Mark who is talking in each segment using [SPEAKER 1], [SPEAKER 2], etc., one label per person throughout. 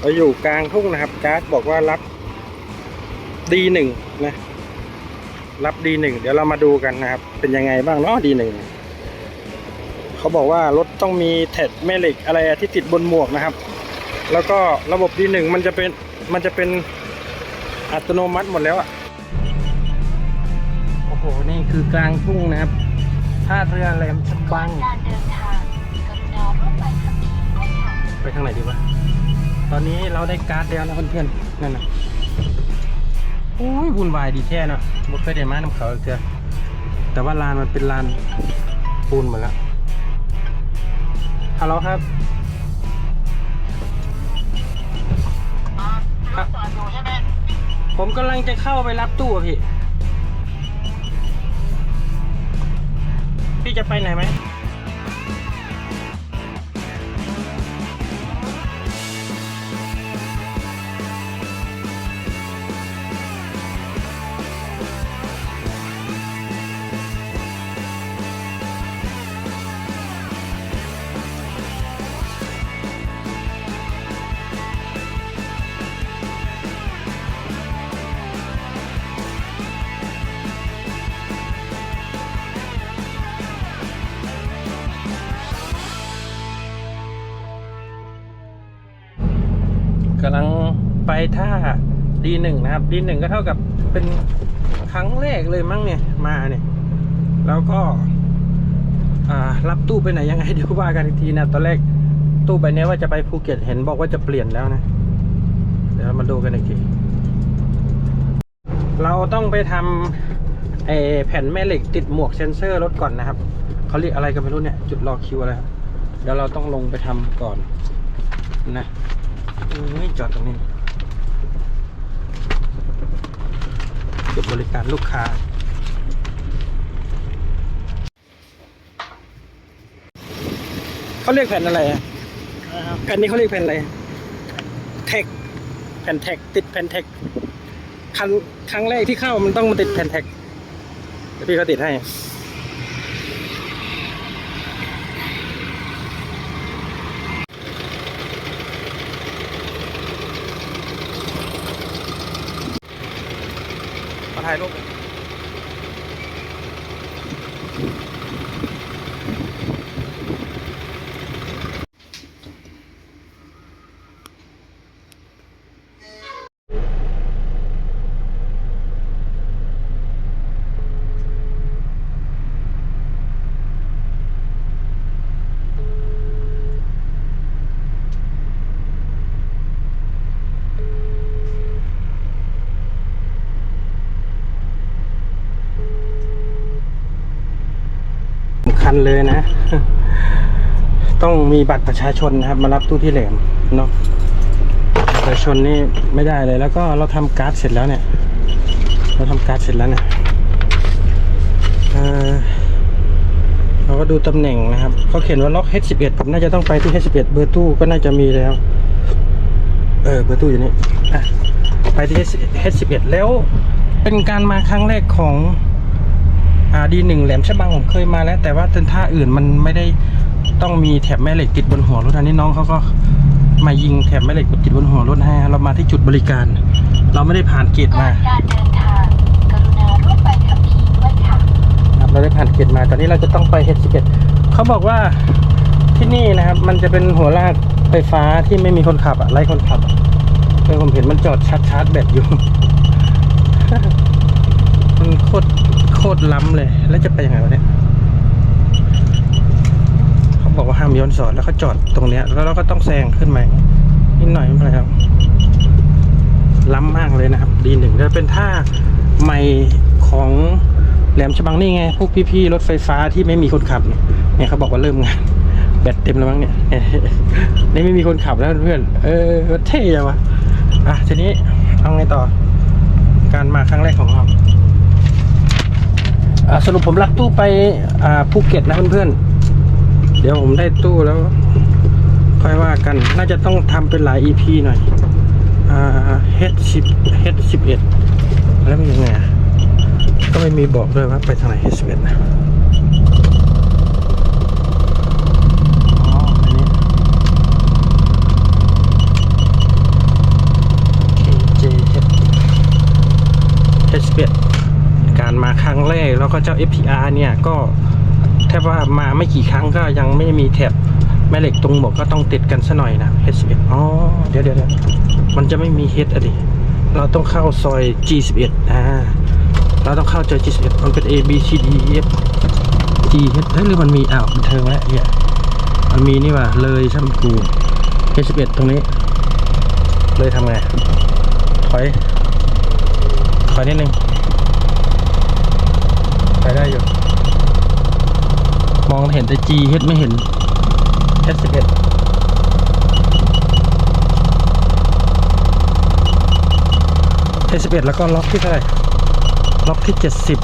[SPEAKER 1] เราอยู่กลางทุ่งนะครับ การ์ดบอกว่ารับดีหนึ่งนะ รับดีหนึ่งเดี๋ยวเรามาดูกันนะครับ เป็นยังไงบ้างเนาะดีหนึ่งเขาบอกว่ารถต้องมีแท็กแม่เหล็กอะไรที่ติดบนหมวกนะครับ แล้วก็ระบบดีหนึ่งมันจะเป็นมันจะเป็นอัตโนมัติหมดแล้วอะโอ้โห นี่คือกลางทุ่งนะครับท่าเรือแหลมฉบัง
[SPEAKER 2] การเดินทางกรุณาร่วมไปขับขี่ด้วยค่ะ
[SPEAKER 1] ไปทางไหนดีวะ ตอนนี้เราได้การ์ดแล้วนะเพื่อนๆ นั่นนะโอ้ยวุ่นวายดีแท้เนาะบ่เคยได้มาน้ำเขาเจอแต่ว่าลานมันเป็นลานปูนหมดแล้วฮัลโหลครับครับผมกำลังจะเข้าไปรับตู้พี่ พี่จะไปไหนไหม กำลังไปท่าดีหนึ่งนะครับดีหนึ่งก็เท่ากับเป็นครั้งแรกเลยมั้งเนี่ยมาเนี่ย แล้วก็อ่ารับตู้ไปไหนยังไงเดี๋ยวว่ากันอีกทีนะตอนแรกตู้ใบนี้ว่าจะไปภูเก็ตเห็นบอกว่าจะเปลี่ยนแล้วนะ เดี๋ยวมาดูกันอีกที เราต้องไปทำไอแผ่นแม่เหล็กติดหมวกเซ็นเซอร์รถก่อนนะครับเขาเรียกอะไรกันไม่รู้เนี่ย จุดรอคิวอะไรครับเดี๋ยวเราต้องลงไปทำก่อนนะ เอ้ยจอดตรงนี้จุดบริการลูกค้า เขาเรียกแผ่นอะไรอะแผ่นนี้เขาเรียกแผ่นอะไรแท็กแผ่นแท็กติดแผ่นแท็กคันครั้งแรกที่เข้ามันต้องมาติดแผ่นแท็กพี่เขาติดให้ มา คัญเลยนะ ต้องมีบัตรประชาชนนะครับ มารับตู้ที่แหลมเนาะประชาชนนี่ไม่ได้เลยแล้วก็เราทำการ์ดเสร็จแล้วเนี่ย เราทำการ์ดเสร็จแล้วเนี่ยเออเราก็ดูตำแหน่งนะครับเขาเขียนว่าล็อก H11 ผมน่าจะต้องไปที่ H11 เบอร์ตู้ก็น่าจะมีแล้ว เออเบอร์ตู้อยู่นี่อะไปที่ H11 แล้วเป็นการมาครั้งแรกของ ดีหนึ่งแหลมฉบังผมเคยมาแล้ว แต่ว่าเส้นท่าอื่นมันไม่ได้ต้องมีแถบแม่เหล็กติดบนหัวรถอันนี้น้องเขาก็มายิงแถบแม่เหล็กติดบนหัวรถให้เรามาที่จุดบริการ เราไม่ได้ผ่านเกตมา
[SPEAKER 2] การเดินทางกรุณาร่วมไปขับขี่ด้วยค่ะ
[SPEAKER 1] ครับเราได้ผ่านเกตมาตอนนี้เราจะต้องไปเฮดสิเกตเขาบอกว่าที่นี่นะครับ มันจะเป็นหัวลากไฟฟ้าที่ไม่มีคนขับอะไร้คนขับเออผมเห็นมันจอดชาร์จชาร์จแบตอยู่มันโคตร คตรล้ำเลย แล้วจะไปยังไงวะเนี่ยเขาบอกว่าห้ามย้อนสอนแล้วเขาจอดตรงเนี้ย แล้วเราก็ต้องแซงขึ้นมานิดหน่อยไม่เป็นไรครับ ล้ำมากเลยนะครับดีหนึ่งจะเป็นท่าใหม่ของแหลมฉบังนี่ไง พวกพี่ๆรถไฟฟ้าที่ไม่มีคนขับเนี่ยเนี่ยเขาบอกว่าเริ่มงานแบตเต็มแล้วมั้งเนี่ยนี่ไม่มีคนขับแล้วเพื่อน เออเท่จังวะอะทีนี้เอาไงต่อ การมาครั้งแรกของเรา สรุปผมรับตู้ไปภูเก็ตนะเพื่อนๆ เดี๋ยวผมได้ตู้แล้ว ค่อยว่ากัน น่าจะต้องทำเป็นหลาย EP หน่อยอ H10 H11 แล้วมันยังไงก็ไม่มีบอกด้วยว่าไปทางไหน H11 นะอ๋ออันนี้ มาครั้งแรก แล้วก็เจ้า FPR เนี่ยก็แทบว่ามาไม่กี่ครั้งก็ยังไม่มีแถบแม่เหล็กตรงหมวกก็ต้องติดกันซะหน่อยนะ H11 อ๋อเดี๋ยวเดี๋ยวเดี๋ยวมันจะไม่มี H อะดิเราต้องเข้าซอย G11 อ่าเราต้องเข้าซอย G11 มันเป็น A B C D E F G H เฮ้ยหรือมันมีอ้าวบันเทิงแล้วเนี่ยมันมีนี่ว่ะเลยช่างกู H11 ตรงนี้ เลยทำไงถอยถอยนิดนึง ปได้อยู่ มองเห็นแต่ G H ไม่เห็น H สิบเอ็ดเอสิบเอ็ดแล้วก็ล็อกที่เท่าไหร่ล็อกที่เจ็ดสิบ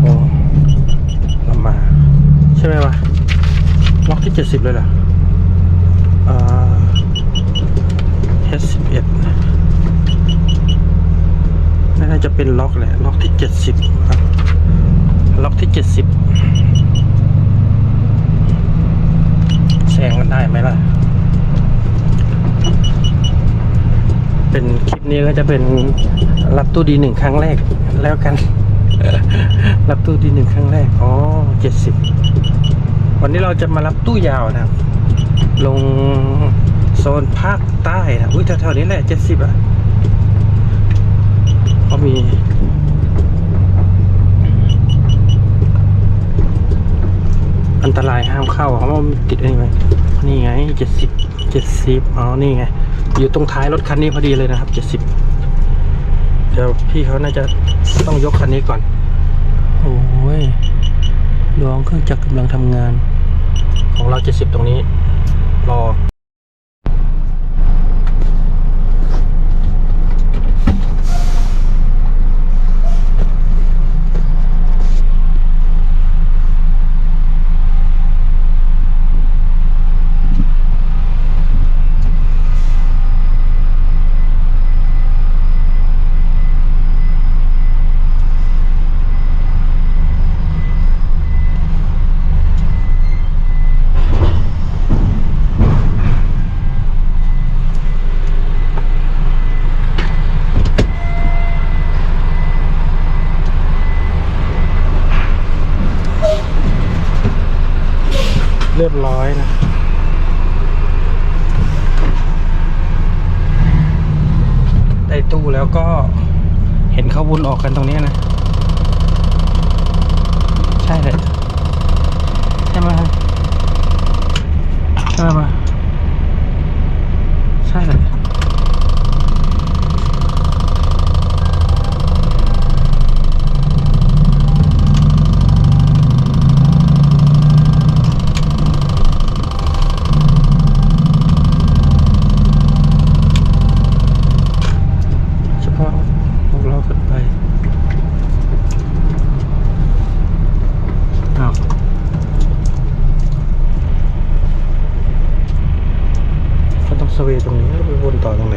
[SPEAKER 1] โอ้ลำมาใช่ไหมวะล็อกที่ 70 เลยเหรออ่า H11 น่าจะเป็นล็อกแหละ ล็อกที่ 70 ครับ ล็อกที่ 70แซงมันได้ไหมล่ะ เป็นคลิปนี้ก็จะเป็นรับตู้ดีหนึ่งครั้งแรกแล้วกัน รับตู้ดีหนึ่งครั้งแรก อ๋อเจ็ดสิบ วันนี้เราจะมารับตู้ยาวนะครับ ลงโซนภาคใต้นะอุ้ยแถวๆนี้แหละเจ็ดสิบอะเขามีอันตรายห้ามเข้าเขาว่ามันติดอะไรไหมนี่ไงเจ็ดสิบเจ็ดสิบอ๋อนี่ไง อยู่ตรงท้ายรถคันนี้พอดีเลยนะครับเจ็ดสิบเดี๋ยวพี่เขาน่าจะต้องยกคันนี้ก่อน โอ้ยดวงเครื่องจักรกำลังทำงาน ของเราเจ็ดสิบตรงนี้ รอ รียบร้อยนะได้ตู้แล้วก็เห็นเขาวนออกกันตรงนี้นะ ใช่เลยใช่ไหมใช่ไหมใช่เลยเฉพาะพวกเราขึ้นไปอ้าวเขาต้อง สเวย์ตรงนี้แล้วไปวนต่อตรงไหน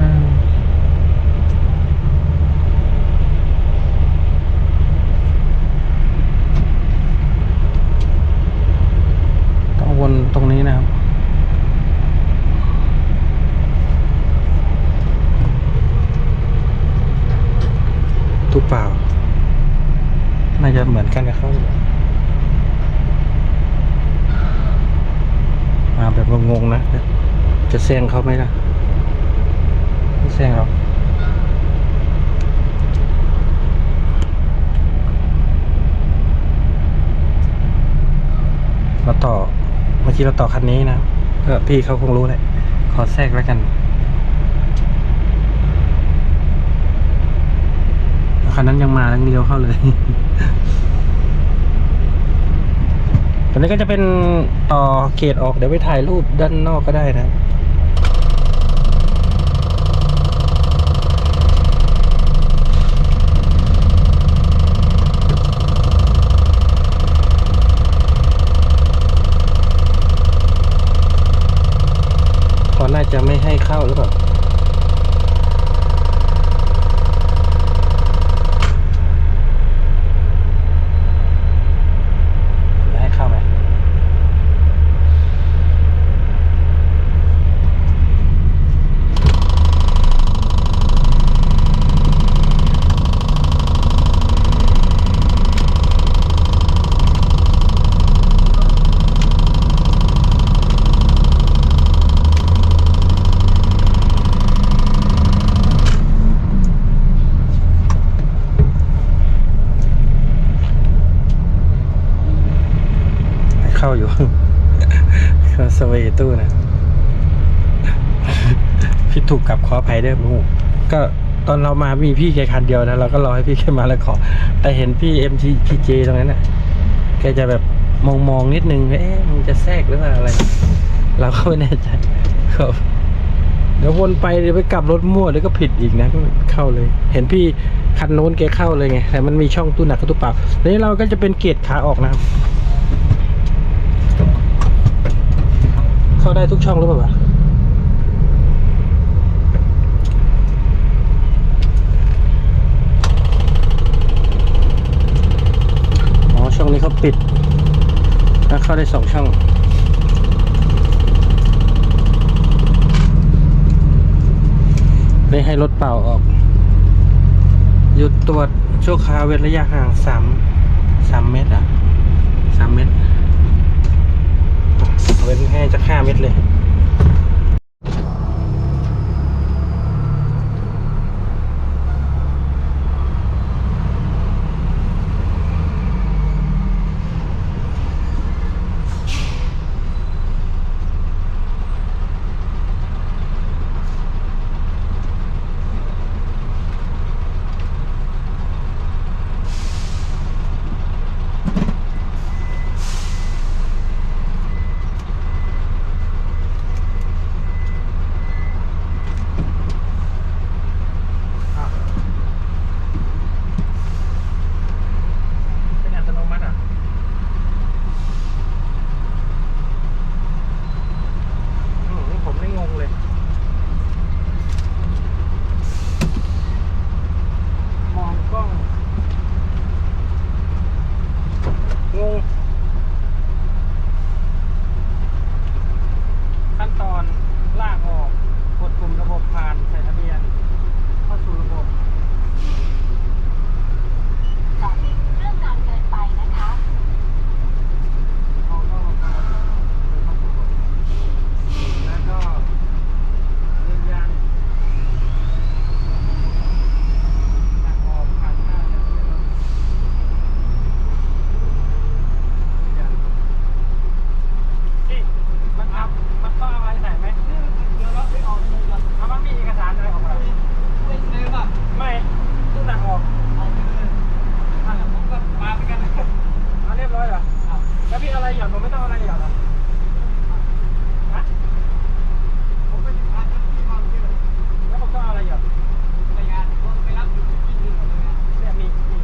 [SPEAKER 1] อืมต้องวนตรงนี้นะครับ ตู้เปล่า น่าจะเหมือนกันกับเขาอยู่มาแบบงงๆนะ จะแซงเขาไหมล่ะ ไม่แซงหรอกเราต่อ เมื่อกี้เราต่อคันนี้นะเออพี่เขาคงรู้แหละ ขอแทรกแล้วกัน คันนั้นยังมาแล้วเลี้ยวเข้าเลย ตัวนี้ก็จะเป็นต่อเกตออกเดี๋ยวไปถ่ายรูปด้านนอกก็ได้นะ เขาน่าจะไม่ให้เข้าหรือเปล่า สเวย์ตู้นะ พี่ ถูกกลับขออภัยด้วยโอ้โหก็ตอนเรามามีพี่แค่คันเดียวนะเราก็รอให้พี่แค่มาแล้วขอ แต่เห็นพี่ MTPJ ตรงนั้นน่ะแกจะแบบมองมองนิดนึงเอ๊ะมึงจะแทรกหรือว่าอะไร เราก็ไม่แน่ใจครับเดี๋ยววนไปเดี๋ยวไปกลับรถมั่วเดี๋ยวก็ผิดอีกนะก็เข้าเลย เห็นพี่คันโน้นแกเข้าเลยไงแต่มันมีช่องตู้หนักกับตู้เปล่าทีนี้เราก็จะเป็นเกียร์ขาออกนะครับ เข้าได้ทุกช่องหรือเปล่า องนี้เขาปิดแล้วเข้าได้สองช่องได้ให้รถเปล่าออก หยุดตรวจชั่วคราวเว้นระยะห่างสามสามเมตรอะสามเมตร เว้นให้จะห้าเมตรเลย แล้วพี่อะไรหย่อนผมไม่ต้องเอาอะไรหย่อนเหรอฮะ
[SPEAKER 3] ผมไปทานที่มาเมื่อกี้เลย
[SPEAKER 1] แล้วผมต้องเอาอะไรหย่อน
[SPEAKER 3] ไปงานผมไปรับอยู่ที่นี่หมดเลยนะ
[SPEAKER 1] เนี่ยมีมี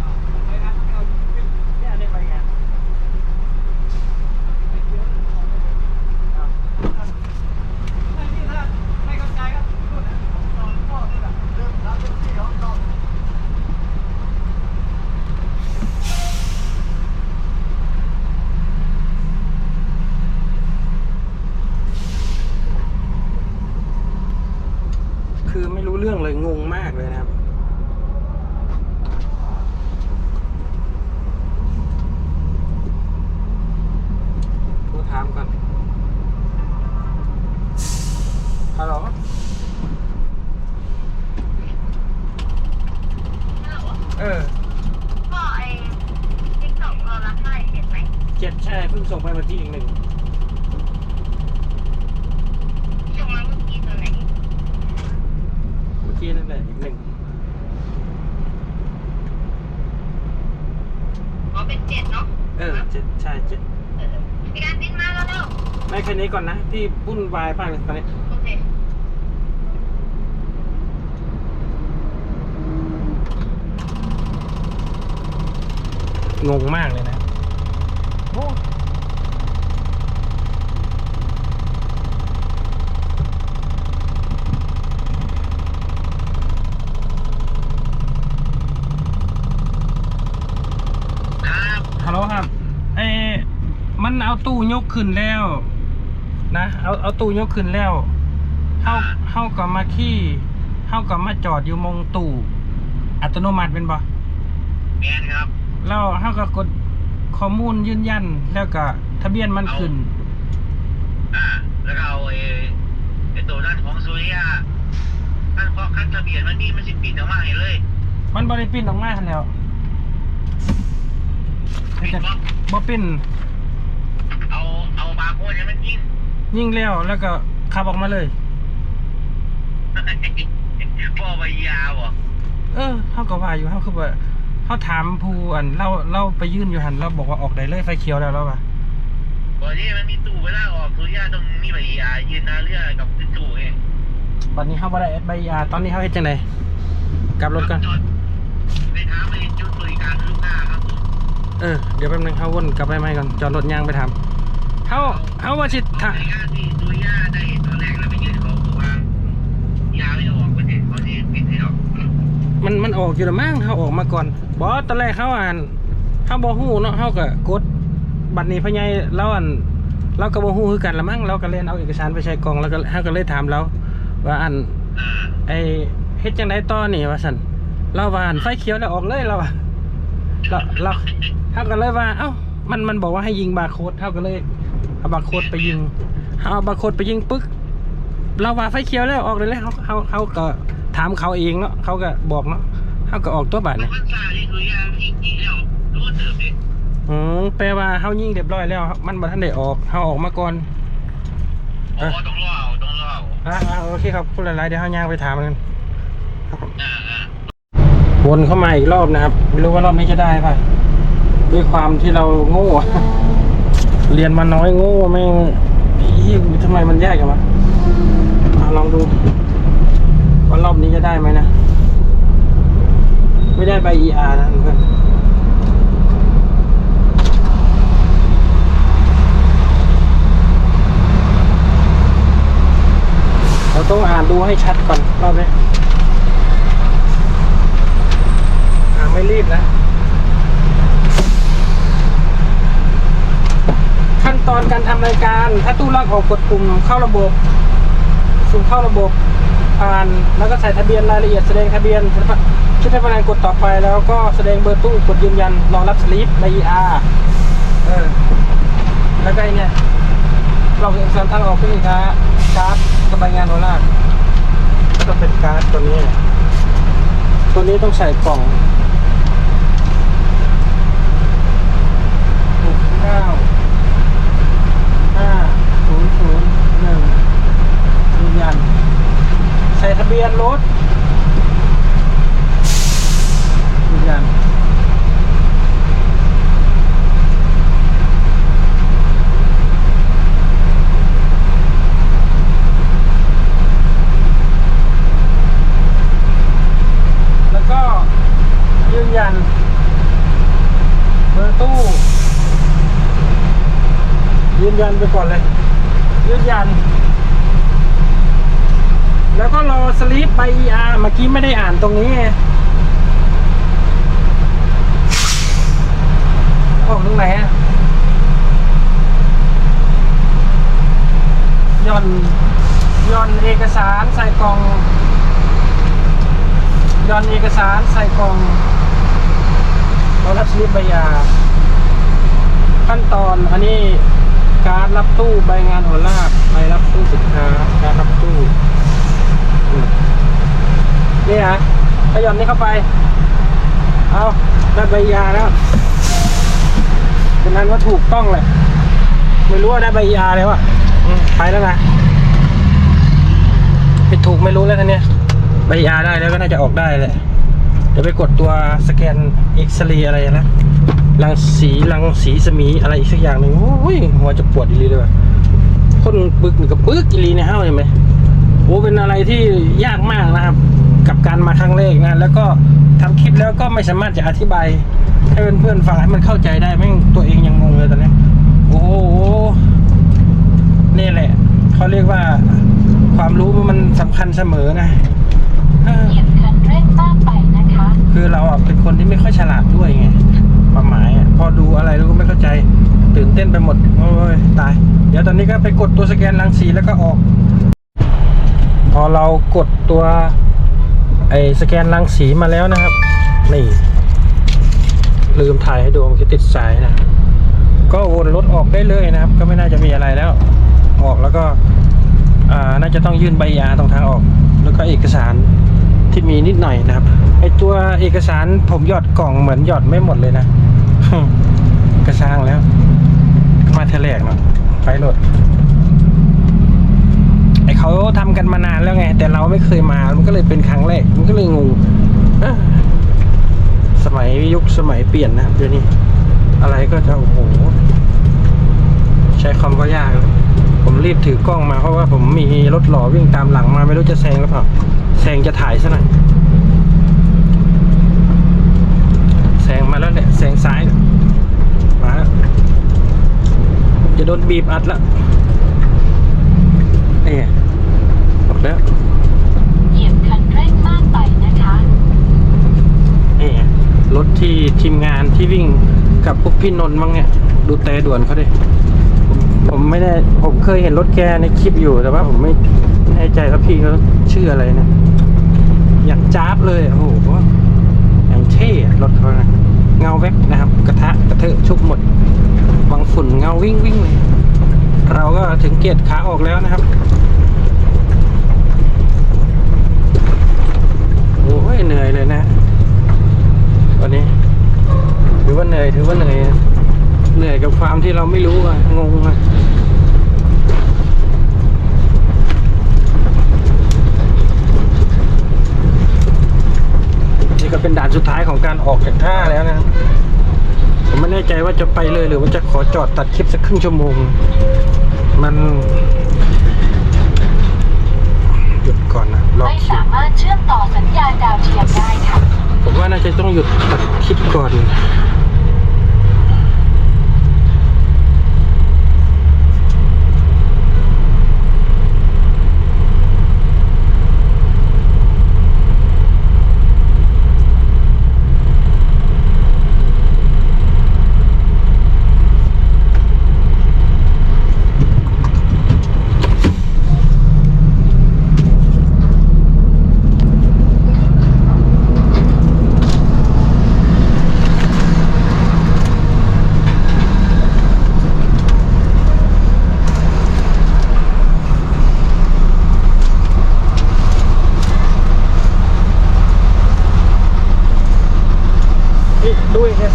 [SPEAKER 3] อ่าผมไปรับไม่เอาอยู่ที่นี่
[SPEAKER 1] เนี่ยอันนี้ไปไง
[SPEAKER 3] ไปเยอะเลยเอาไปเลย
[SPEAKER 1] อะ
[SPEAKER 3] ไม่นี่ถ้าไม่เข้าใจก็พูดนะผมนอนพ่อนี่แหละเริ่มรับเป็นที่เขาชอบ
[SPEAKER 1] คือไม่รู้เรื่องเลยงงมากเลยนะครับ โทรถามก่อน ฮัลโหลเออ
[SPEAKER 2] ก็ไอ้ติ๊กต็อกเรารับเท่าไหร่เห็นไหม
[SPEAKER 1] เจ็ดใช่เพิ่งส่งไปเมื่อกี้อีกหนึ่ง
[SPEAKER 2] ส่งมาเมื่อกี้ตัวไหน
[SPEAKER 1] เมื่อกี้นั่นแหละอีกหนึ่ง
[SPEAKER 2] อ๋อเป็นเจ็ดเนาะ
[SPEAKER 1] เออเจ็ดใช่เจ็ด
[SPEAKER 2] เออมีการติ้นมาแล้วเร็ว
[SPEAKER 1] ไม่แค่นี้ก่อนนะพี่วุ่นวายมากเลยตอนนี้
[SPEAKER 2] โอเค
[SPEAKER 1] งงมากเลยนะโอ้ฮัลโหลครับ เอ้มันเอาตู้ยกขึ้นแล้ว นะ เอาเอาตู้ยกขึ้นแล้วเฮาเฮาก็มาขี่เฮาก็มาจอดอยู่มงตู้ อัตโนมัติเป็นบ่
[SPEAKER 4] แมนครับ
[SPEAKER 1] แล้วเขาก็กดข้อมูลยืนยัน แล้วก็ทะเบียนมันขึ้น
[SPEAKER 4] อ่า แล้วก็เอาไอ้ไอ้ตัวนั้นของสุริยะขั้นเพราะขั้นทะเบียนมันนี่มันสิปิดออกมาให้เลย
[SPEAKER 1] มันบริปิ้นออกมาหั่นแล้ว
[SPEAKER 4] ปิด
[SPEAKER 1] แต่
[SPEAKER 4] บล็อก
[SPEAKER 1] บ่ปิ้น
[SPEAKER 4] เอาเอาบาร์โค้ดให้มันยิง
[SPEAKER 1] ยิงแล้วแล้วก็ขับออกมาเลย
[SPEAKER 4] พ่อใบยาวเหรอ
[SPEAKER 1] เออเขาก็ว่าอยู่เขาคือว่า เขาถามผู้อันเราเราไปยื่นอยู่หันเราบอกว่าออกได้เลยไฟเขียวแล้วแล้วป่ะ
[SPEAKER 4] บอกนี่มันมีตู้เวลาออกสุริยาต้องมีใบยายืนหนาเรือกับตู้เอง
[SPEAKER 1] บัดนี้เขาบ่ได้ใบยาตอนนี้เขาเฮ็ดจังไดกลับรถกัน
[SPEAKER 4] จอดไปถามไปจุดบริการลูกค้าครับผม
[SPEAKER 1] เออเดี๋ยวแป๊บนึงเขาวนกลับไปไหมก่อนจอดรถยางไปถามเขาเขาว่าสิ
[SPEAKER 4] บ
[SPEAKER 1] ถ้า
[SPEAKER 4] ริการที่สุริยาได้ตอนแรกแล้วไปยืนเขาบอกว่ายาไม่ออกประเทศเขาที่ปิดให้ออก
[SPEAKER 1] มันมันออกอยู่แล้วมั้งเขาออกมาก่อน บอตอนแรกเขาอ่านเขาบ่ฮู้เนาะเขาก็กดบัตรนี้พ่อใหญ่เราอันเราก็บ่ฮู้คือกันละมั้งเราก็เล่นเอาเอกสารไปใช้กองแล้วก็เขาก็เลยถามเราว่าอัน
[SPEAKER 4] อ่า
[SPEAKER 1] ไอเฮ็ดจังไดต่อนี่ว่าซั่นเราว่าอันไฟเขียวแล้วออกเลยเราเราเราเขาก็เลยว่า เอ้ามันมันบอกว่าให้ยิงบาร์โค้ดเขาก็เลยเอาบาร์โค้ดไปยิงเอาบาร์โค้ดไปยิงปึ๊กเราว่าไฟเขียวแล้วออกเลยเลยเขาเขาเขาก็ถามเขาเองเนาะเขาก็บอกเนาะ เขาก็ออกตัวบาท
[SPEAKER 4] เพ
[SPEAKER 1] เนี่ย
[SPEAKER 4] ราะมันซาที่สุริยายิงยิงแล้วรู้เติมดิ
[SPEAKER 1] อืมแปลว่าเขายิงเรียบร้อยแล้ว มันบ่ทันได้ออกเขาออกมาก่อน
[SPEAKER 4] โอ้ต้องรอเอาต้องรอเอา
[SPEAKER 1] อ่าอ่าโอเคครับพูดหลายๆเดี๋ยวเขาย่างไปถามกันครับผม
[SPEAKER 4] อ่าอ่า
[SPEAKER 1] วนเข้ามาอีกรอบนะครับ ไม่รู้ว่ารอบนี้จะได้ป่ะด้วยความที่เราโง่ เรียนมาน้อยโง่แม่งพี่ทำไมมันแยกกันวะเอาลองดูว่ารอบนี้จะได้ไหมนะ ไม่ได้ใบ ER นะเพื่อนเราต้องอ่านดูให้ชัดก่อนรอบนี้อ่าไม่รีบนะ ขั้นตอนการทำรายการ ถ้าตู้ลากออกกดปุ่มเข้าระบบสุ่มเข้าระบบผ่าน แล้วก็ใส่ทะเบียนรายละเอียดแสดงทะเบียน ชุดให้พนักงานกดต่อไปแล้วก็แสดงเบอร์ตู้กดยืนยันรองรับสลิปใน ER เออแล้วก็ไอเนี่ยเราเอกสารทางออกเป็นอีกนะการ์ดกับใบงานโนลากก็ต้องเป็นการ์ดตัวนี้ ตัวนี้ต้องใส่กล่องหกเก้าห้าศูนย์ศูนย์หนึ่งยืนยันใส่ทะเบียนรถยืนยัน แล้วก็ยืนยันเบอร์ตู้ ยืนยันไป ก่อนเลย ยืนยัน แล้วก็รอสลิปใบ ER เมื่อกี้ไม่ได้อ่านตรงนี้ไงออกตรงไหนอะย่อนย่อนเอกสารใส่กล่องย่อนเอกสารใส่กล่องเรารับสลิปใบยาขั้นตอนอันนี้ การรับตู้ใบงานหัวลากใบรับตู้สินค้าการรับตู้นี่ฮะก็ย่อนนี้เข้าไป เอาได้ใบยาแล้วเป็นนั้นว่าถูกต้องเลย ไม่รู้ว่าได้ใบยาแล้วอะไปแล้วนะผิดถูกไม่รู้แล้วท่านเนี้ยใบยาได้แล้วก็น่าจะออกได้แหละเดี๋ยวไปกดตัวสแกนเอ็กซเรย์อะไรนะ รังสีรังสีสมีอะไรอีกสักอย่างหนึ่งโอ้ยหัวจะปวดอีหลีเลยว่ะคนปึกนี่กับปึกอีหลีในห้าวเห็นไหมโอ้เป็นอะไรที่ยากมากนะครับ กับการมาครั้งแรกนะ แล้วก็ทำคลิปแล้วก็ไม่สามารถจะอธิบาย ให้เพื่อนๆฟังให้มันเข้าใจได้แม่งตัวเองยังงงเลยตอนนี้ โอ้โหนี่แหละเขาเรียกว่าความรู้มันสำคัญเสมอนะเออ
[SPEAKER 2] เหยียบคันเร่งมากไปนะคะ
[SPEAKER 1] คือเราอะเป็นคนที่ไม่ค่อยฉลาดด้วยไง ความหมายอะพอดูอะไรแล้วก็ไม่เข้าใจ ตื่นเต้นไปหมดโอ้ยตาย เดี๋ยวตอนนี้ก็ไปกดตัวสแกนรังสีแล้วก็ออก พอเรากดตัวไอ้สแกนรังสีมาแล้วนะครับ นี่ ลืมถ่ายให้ดูมันคือติดสายนะ ก็วนรถออกได้เลยนะครับ ก็ไม่น่าจะมีอะไรแล้ว ออกแล้วก็อ่าน่าจะต้องยื่นใบยาตรงทางออก แล้วก็เอกสาร ที่มีนิดหน่อยนะครับไอตัวเอกสารผมหยอดกล่องเหมือนหยอดไม่หมดเลยนะกระช่างแล้ว มาเทแลกเนาะไปโหลดแต่เราไม่เคยมามันก็เลยเป็นครั้งแรกมันก็เลยงงสมัยยุคสมัยเปลี่ยนนะครับเดี๋ยวนี้ อะไรก็จะโอ้โหใช้คำว่ายาก ผมรีบถือกล้องมาเพราะว่าผมมีรถหล่อวิ่งตามหลังมาไม่รู้จะแซงหรือเปล่า ซงจะถ่ายซะหน่อยแซงมาแล้วแหละแซงซ้ายมาแล้วจะโดนบีบอัดแล้วนี่บอกแล้ว
[SPEAKER 2] เหยียบคันเร่งมากไปนะคะ
[SPEAKER 1] นี่รถที่ทีมงานที่วิ่งกับพวกพี่นนท์บ้างเนี่ย ดูแต่ด่วนเขาดิผมผมไม่ได้ผมเคยเห็นรถแกในคลิปอยู่แต่ว่าผมไม่ แน่ใจว่าพี่เขาชื่ออะไรนะ อย่างจ้าบเลย โอ้โห อย่างเท่รถเขานะเงาแวบนะครับ กระทะกระเทอะชุบหมดบางฝุ่นเงาวิ่งวิ่งเลยเราก็ถึงเกียรติขาออกแล้วนะครับโอ้ยเหนื่อยเลยนะวันนี้ ถือว่าเหนื่อยถือว่าเหนื่อยเหนื่อยกับความที่เราไม่รู้อะงงอะ นี่ก็เป็นด่านสุดท้ายของการออกจากท่าแล้วนะครับผมไม่แน่ใจว่าจะไปเลยหรือว่าจะขอจอดตัดคลิปสักครึ่งชั่วโมง มันหยุดก่อนนะรอ
[SPEAKER 2] ไม่
[SPEAKER 1] คิว
[SPEAKER 2] สามารถเชื่อมต่อสัญญาณดาวเทียมได้ค่ะ
[SPEAKER 1] ผมว่าน่าจะต้องหยุดตัดคลิปก่อน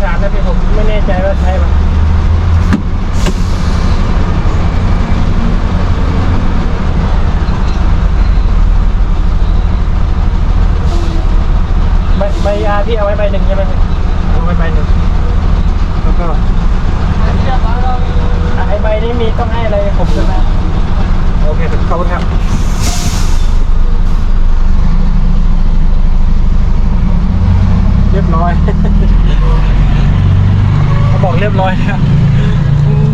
[SPEAKER 1] สารนะพี่ผมไม่แน่ใจว่าใช่ปะใบใบอาพี่เอาไว้ใบหนึ่งใช่ไหมพี่เอาไว้ใบหนึ่งแล้วก็อะไอใบนี้มีต้องให้อะไรผมใช่ไหมโอเคขอบคุณครับเรียบร้อยเขา บอกเรียบร้อยแล้ว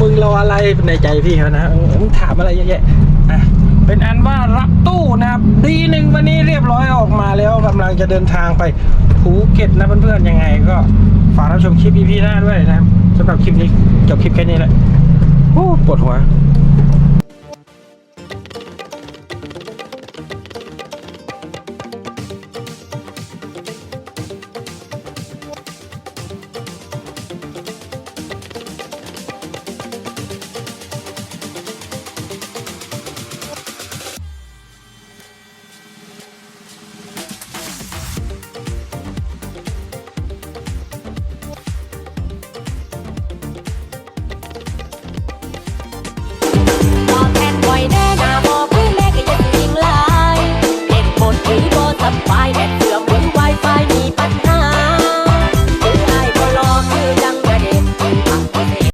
[SPEAKER 1] มึงรออะไรในใจพี่เขานะมึงถามอะไรเยอะแยะนะเป็นอันว่ารับตู้นะครับดีหนึ่งวันนี้เรียบร้อยออกมาแล้วกำลังจะเดินทางไปภูเก็ตนะเพื่อนๆยังไง ก็ฝากรับชมคลิปพี่ๆหน้าด้วยนะครับสำหรับคลิปนี้จบคลิปแค่นี้แหละโอ้ปวดหัว